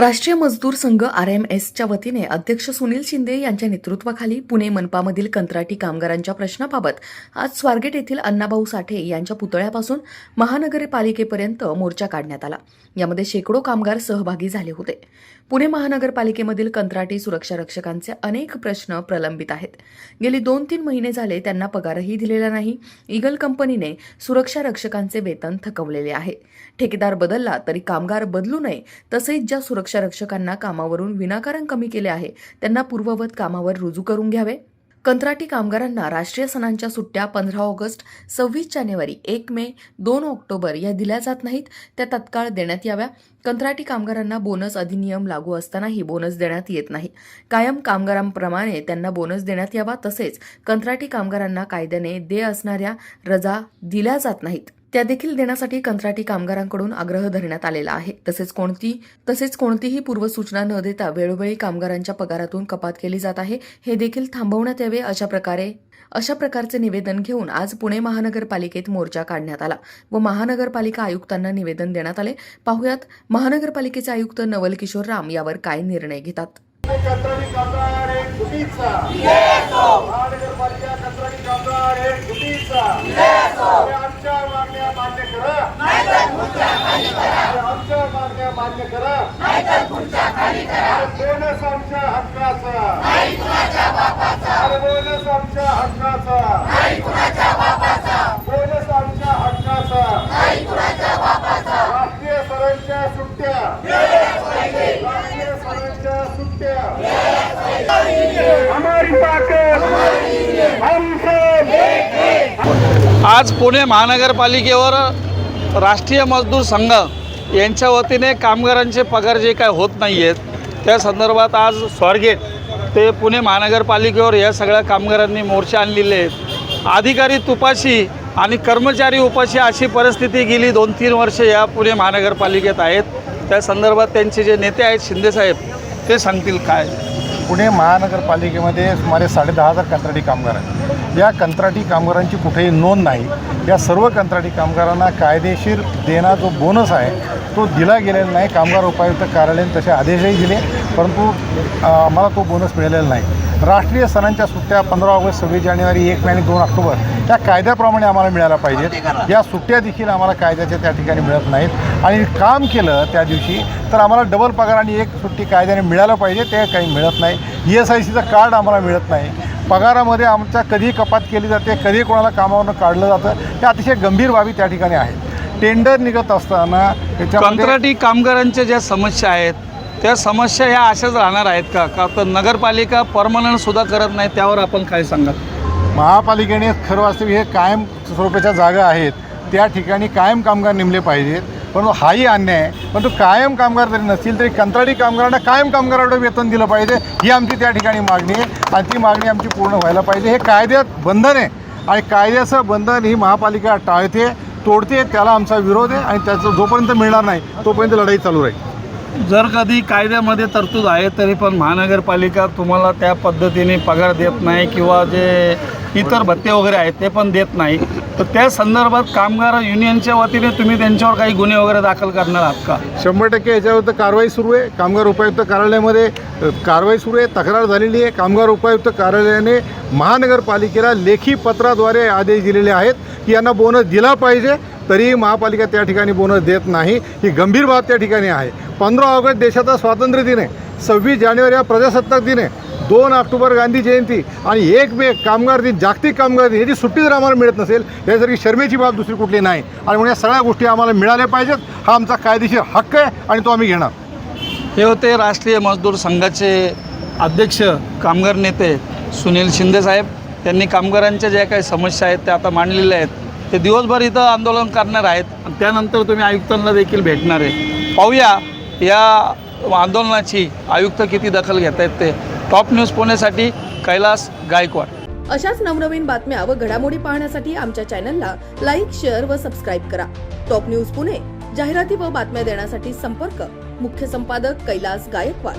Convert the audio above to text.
राष्ट्रीय मजदूर संघ आर एम एसच्या वतीने अध्यक्ष सुनील शिंदे यांच्या नेतृत्वाखाली पुणे मनपामधील कंत्राटी कामगारांच्या प्रश्नाबाबत आज स्वारगेट येथील अण्णाभाऊ साठे यांच्या पुतळ्यापासून महानगरपालिकेपर्यंत मोर्चा काढण्यात आला. यामध्ये शेकडो कामगार सहभागी झाले होते. पुणे महानगरपालिकेमधील कंत्राटी सुरक्षा रक्षकांचे अनेक प्रश्न प्रलंबित आहेत. गेली दोन तीन महिने झाले त्यांना पगारही दिलेला नाही. ईगल कंपनीने सुरक्षा रक्षकांचे वेतन थकवलेले आहे. ठेकेदार बदलला तरी कामगार बदलू नये तसेच ज्या सुरक्षा रक्षकांना कामावरून विनाकारण कमी केले आहे त्यांना पूर्ववत कामावर रुजू करून घ्यावे. कंत्राटी कामगारांना राष्ट्रीय सणांच्या सुट्ट्या पंधरा ऑगस्ट सव्वीस जानेवारी एक मे दोन ऑक्टोबर या दिल्या जात नाहीत. त्या तत्काळ देण्यात याव्या. कंत्राटी कामगारांना बोनस अधिनियम लागू असतानाही बोनस देण्यात येत नाही. कायम कामगारांप्रमाणे त्यांना बोनस देण्यात यावा तसेच कंत्राटी कामगारांना कायद्याने दे असणाऱ्या रजा दिल्या जात नाहीत. त्या देखील देण्यासाठी कंत्राटी कामगारांकडून आग्रह धरण्यात आलेला आहे. तसेच कोणती तसेच कोणतीही पूर्वसूचना न देता वेळोवेळी कामगारांच्या पगारातून कपात केली जात आहे हे देखील थांबवण्यात यावे अशा प्रकारे अशा प्रकारचे निवेदन घेऊन आज पुणे महानगरपालिकेत मोर्चा काढण्यात आला व महानगरपालिका आयुक्तांना निवेदन देण्यात आले. पाहुयात महानगरपालिकेचे आयुक्त नवल किशोर राम यावर काय निर्णय घेतात? महानगरपालिका मागण्या मान्य करा. आमच्या मागण्या मान्य करा. अरे बोनस आमच्या हक्काचा. अरे बोनस आमच्या हक्काचा. बोनस आमच्या हक्काचा. राष्ट्रीय सरांच्या सुट्ट्या. राष्ट्रीय सरांच्या सुट्ट्या. हमारी ताकद. हम सब आज पुणे महानगरपालिकेवर राष्ट्रीय मजदूर संघ यांच्या वतीने कामगारांचे पगार जे काय होत नाही आहेत त्या संदर्भात आज स्वारगेट ते पुणे महानगरपालिकेवर या सगळ्या कामगारांनी मोर्चे आणलेले आहेत. अधिकारी तुपाशी आणि कर्मचारी उपाशी अशी परिस्थिती गेली दोन तीन वर्षे या पुणे महानगरपालिकेत आहेत. त्या संदर्भात त्यांचे जे नेते आहेत शिंदेसाहेब ते सांगतील काय? पुणे महानगरपालिकेमध्ये सुमारे साडे दहा हजार कंत्राटी कामगार आहेत. या कंत्राटी कामगारांची कुठेही नोंद नाही. या सर्व कंत्राटी कामगारांना कायदेशीर देणा जो बोनस आहे तो दिला गेलेला नाही. कामगार उपायुक्त कार्यालयाने तसे आदेशही दिले परंतु आम्हाला तो बोनस मिळालेला नाही. राष्ट्रीय सणांच्या सुट्ट्या पंधरा ऑगस्ट सव्वीस जानेवारी एक मे आणि दोन ऑक्टोबर त्या कायद्याप्रमाणे आम्हाला मिळायला पाहिजेत. या सुट्ट्या देखील आम्हाला कायद्याच्या त्या ठिकाणी मिळत नाहीत. आणि काम केलं त्या दिवशी तर आम्हाला डबल पगार आणि एक सुट्टी कायद्याने मिळायला पाहिजे ते काही मिळत नाही. ई एस आय सीचं कार्ड आम्हाला मिळत नाही. पगारामध्ये आमच्या कधी कपात केली जाते कधी कोणाला कामावरून काढलं जातं हे अतिशय गंभीर बाबी त्या ठिकाणी आहेत. टेंडर निघत असताना कंत्राटी कामगारांच्या ज्या समस्या आहेत त्या समस्या ह्या अशाच राहणार आहेत का? का तर नगरपालिका परमनंट सुद्धा करत नाही त्यावर आपण काय सांगाल? महापालिकेने खरं वास्तविक हे कायम स्वरूपाच्या जागा आहेत. त्या ठिकाणी कायम कामगार नेमले पाहिजेत. परंतु हाही अन्याय आहे. परंतु कायम कामगार जरी नसतील तरी कंत्राटी कामगारांना कायम कामगारांना वेतन दिलं पाहिजे. ही आमची त्या ठिकाणी मागणी आहे आणि ती मागणी आमची पूर्ण व्हायला पाहिजे. हे कायद्यात बंधन आहे आणि कायद्याचं बंधन ही महापालिका टाळते तोडते त्याला आमचा विरोध आहे आणि त्याचं जोपर्यंत मिळणार नाही तोपर्यंत लढाई चालू राहील. जर कधी कायद्यामध्ये तरतूद आहे तरी पण महानगरपालिका तुम्हाला त्या पद्धतीने पगार देत नाही किंवा जे इतर भत्ते वगैरे आहेत ते पण देत नाही. तर त्या संदर्भात कामगार युनियनच्या वतीने तुम्ही त्यांच्यावर काही गुन्हे वगैरे दाखल करणार आहात का? शंभर टक्के याच्यावर तर कारवाई सुरू आहे. कामगार उपायुक्त कार्यालयामध्ये कारवाई सुरू आहे तक्रार झालेली आहे. कामगार उपायुक्त कार्यालयाने महानगरपालिकेला लेखी पत्राद्वारे आदेश दिलेले आहेत की यांना बोनस दिला पाहिजे तरीही महापालिका त्या ठिकाणी बोनस देत नाही. ही गंभीर बाब त्या ठिकाणी आहे. पंधरा ऑगस्ट देशाचा स्वातंत्र्य दिन आहे. सव्वीस जानेवारी हा प्रजासत्ताक दिन आहे. दोन ऑक्टोबर गांधी जयंती आणि एक मे कामगार दिन जागतिक कामगार दिन. याची सुट्टी जर आम्हाला मिळत नसेल यासारखी शर्मेची बाब दुसरी कुठली नाही. आणि म्हणून या सगळ्या गोष्टी आम्हाला मिळाल्या पाहिजेत. हा आमचा कायदेशीर हक्क आहे आणि तो आम्ही घेणार. हे होते राष्ट्रीय मजदूर संघाचे अध्यक्ष कामगार नेते सुनील शिंदेसाहेब त्यांनी कामगारांच्या ज्या काही समस्या आहेत त्या आता मांडलेल्या आहेत. ते दिवसभर इथं आंदोलन करणार आहेत. आणि त्यानंतर तुम्ही आयुक्तांना देखील भेटणार आहे. पाहूया या आंदोलनाची आयुक्त किती दखल घेत आहेत ते टॉप न्यूज पुण्यासाठी कैलास गायकवाड. अशाच नवनवीन बातम्या व घडामोडी पाहण्यासाठी आमच्या चॅनलला लाईक शेअर व सबस्क्राईब करा. टॉप न्यूज पुणे जाहिराती व बातम्या देण्यासाठी संपर्क मुख्य संपादक कैलास गायकवाड.